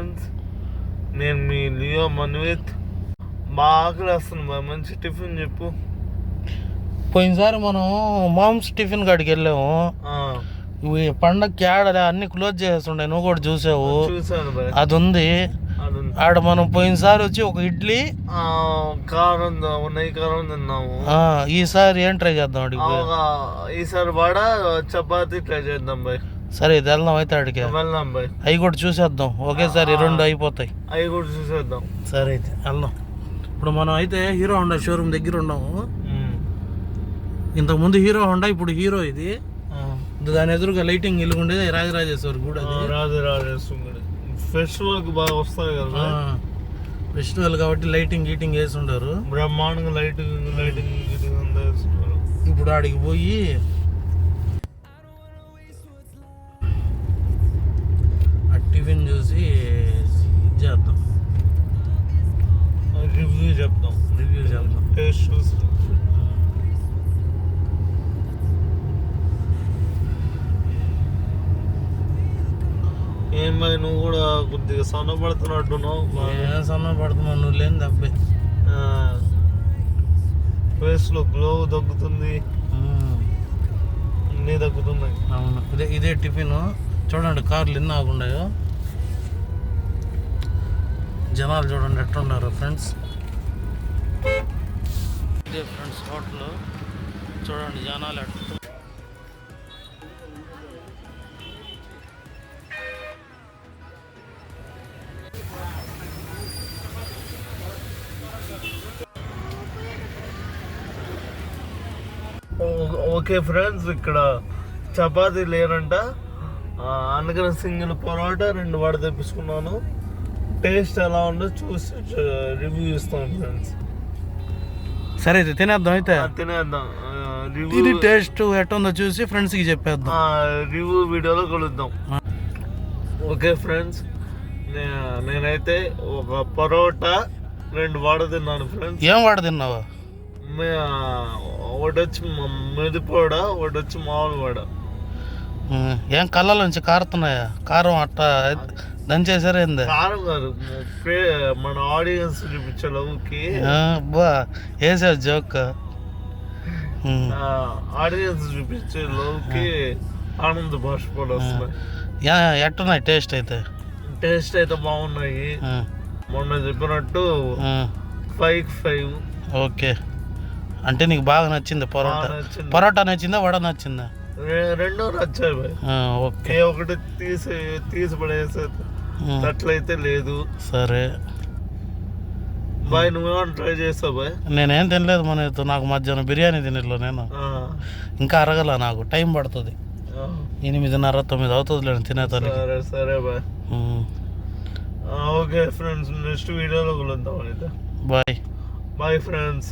Friends నేను మీ Leo Manvith. బాగా bye మంచి టిఫిన్ చెప్పు. పోయినసారి మనం మామ్స్ టిఫిన్ కాడికి వెళ్ళాము. ఇవి పండగకి ఆడ అన్ని క్లోజ్ చేస్తుండే నువ్వు కూడా చూసావు. అది ఉంది. ఆడ మనం పోయినసారి వచ్చి ఒక ఇడ్లీ. కారం నెయ్యి కారం తిన్నాము. ఈసారి ఏం ట్రై చేద్దాం అడిగి. ఈసారి వడ చపాతీ ట్రై చేద్దాం బాయ్. సరే ఇది వెళ్దాం అయితే ఆడికి. వెళ్దాం బాయ్ అవి కూడా చూసేద్దాం. ఒకేసారి రెండు అయిపోతాయి. అవి కూడా చూసేద్దాం. సరే అయితే వెళ్దాం. ఇప్పుడు మనం అయితే హీరో హోండా షోరూమ్ దగ్గర ఉన్నాము. ఇంతకుముందు హీరో హోండా ఇప్పుడు హీరో ఇది. దాని ఎదురుగా లైటింగ్ ఇల్లుండేది రాజరాజేశ్వరి కూడా ఆ, రాజు రాజేశ్వరుడు ఫెస్టివల్కి బాగా వస్తాయి కదా ఫెస్టివల్ కాబట్టి లైటింగ్ గీటింగ్ వేసి ఉండరు. బ్రహ్మాండంగా లైట్ లైటింగ్ గిటింగ్ ఇప్పుడు ఆడికి పోయి టిఫిన్ చూసి ఇది చేద్దాం. రివ్యూ చెప్తాం రివ్యూ చేద్దాం. టేస్ట్ చూసి. ఏం మరి నువ్వు కూడా కొద్దిగా సన్నపడుతున్నట్టున్నావు ఏం సన్న పడుతున్నావు నువ్వు లేని అబ్బాయి ఫేస్లో గ్లో తగ్గుతుంది. అన్నీ తగ్గుతున్నాయి. అవును. ఇదే ఇదే టిఫిన్. చూడండి కార్లు ఎన్ని ఆగుండాయో. జనాలు చూడండి ఎట్లున్నారు ఫ్రెండ్స్ ఇదే ఫ్రెండ్స్ హోటల్ చూడండి జనాలు ఎట్లా ఓకే ఫ్రెండ్స్ ఇక్కడ చపాతీ లేనంట. అందుకని సింగిల్ పొరాటా రెండు వడ తెప్పించుకున్నాను. టేస్ట్ ఎలా ఉందో చూసి రివ్యూ ఇస్తాను ఫ్రెండ్స్ సరే అయితే తినేద్దాం అయితే. తినేద్దాం. ఇది టేస్ట్ ఎట్టుందో చూసి ఫ్రెండ్స్కి చెప్పేద్దాం. రివ్యూ వీడియోలో కలుద్దాం. ఓకే ఫ్రెండ్స్ నేనైతే ఒక పరోటా రెండు వడ తిన్నాను ఫ్రెండ్స్ ఏం వాడ తిన్నావా? ఒకటి వచ్చి మ- మెదిపోడ ఒకటి వచ్చి మామూలు వడ. ఏం కళ్ళలోంచి కారుతున్నాయా? కారం అట్ట దంచేసారా ఏంది కారం కాదు మన ఆడియన్స్ చూపించే లవ్కి ఆ, బా వేసావు జోక్ ఆడియన్స్ చూపించే లవ్కి ఆనంద బాష్పాలు వస్తున్నాయి. ఎట్టున్నాయి? టేస్ట్ అయితే. టేస్ట్ అయితే బాగున్నాయి. ఉం, మొన్న చెప్పినట్టు ఫైవ్ ఫైవ్ ఓకే. అంటే నీకు బాగా నచ్చింది పరోటా. నచ్చింది. పరోటా నచ్చిందా వడ నచ్చిందా? రెండూ నచ్చాయి ఆ, ఓకే. ఏ ఒకటి తీసి తీసి పడేసే ఉం, అట్లయితే లేదు. సరే. బాయ్ నువ్వేమైనా ట్రై చేస్తావు బాయ్? నేనేం తినలేదు మన నాకు మధ్యాహ్నం బిర్యానీ తినట్లో నేను. ఇంకా అరగల నాకు. టైం పడుతుంది. ఎనిమిదిన్నర తొమ్మిది అవుతుంది లేని తినేతానికి. సరే సరే బాయ్. ఓకే ఫ్రెండ్స్ నెక్స్ట్ వీడియోలో కలుద్దాం అయితే. బాయ్. Bye friends.